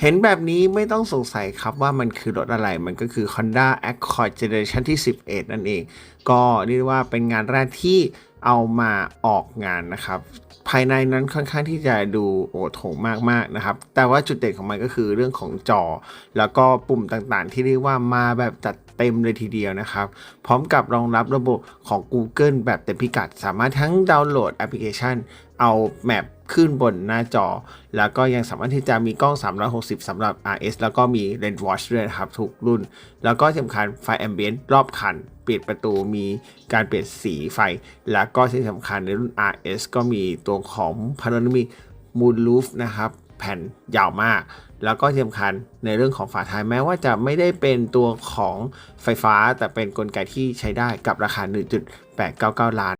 เห็นแบบนี้ไม่ต้องสงสัยครับว่ามันคือรถอะไร มันก็คือ Honda Accord Generation ที่ 11 นั่นเอง ก็เรียกว่าเป็นงานแรกที่เอามาออกงานนะครับ ภายในนั้นค่อนข้างที่จะดูโอทงมากๆนะครับ แต่ว่าจุดเด่นของมันก็คือเรื่องของจอ แล้วก็ปุ่มต่างๆ ที่เรียกว่ามาแบบจัด เต็มเลยทีเดียวนะครับ พร้อมกับรองรับระบบของ Google แบบเต็มพิกัด สามารถทั้งดาวน์โหลดแอปพลิเคชัน เอาแมปขึ้นบนหน้าจอ แล้วก็ยังสามารถที่จะมีกล้อง 360สำหรับ RS แล้วก็มี Lens Watch ด้วยนะครับ ทุกรุ่น แล้วก็สำคัญไฟแอมเบียนรอบคัน เปลี่ยนประตูมีการเปลี่ยนสีไฟ แล้วก็ที่สำคัญในรุ่น RS ก็มีตัวของ Panoramic Moon Roof นะครับ แผ่นยาวมาก แล้วก็ที่สำคัญในเรื่องของฝาท้ายแม้ว่าจะไม่ได้เป็นตัวของไฟฟ้า แต่เป็นกลไกที่ใช้ได้กับราคา 1.899 ล้าน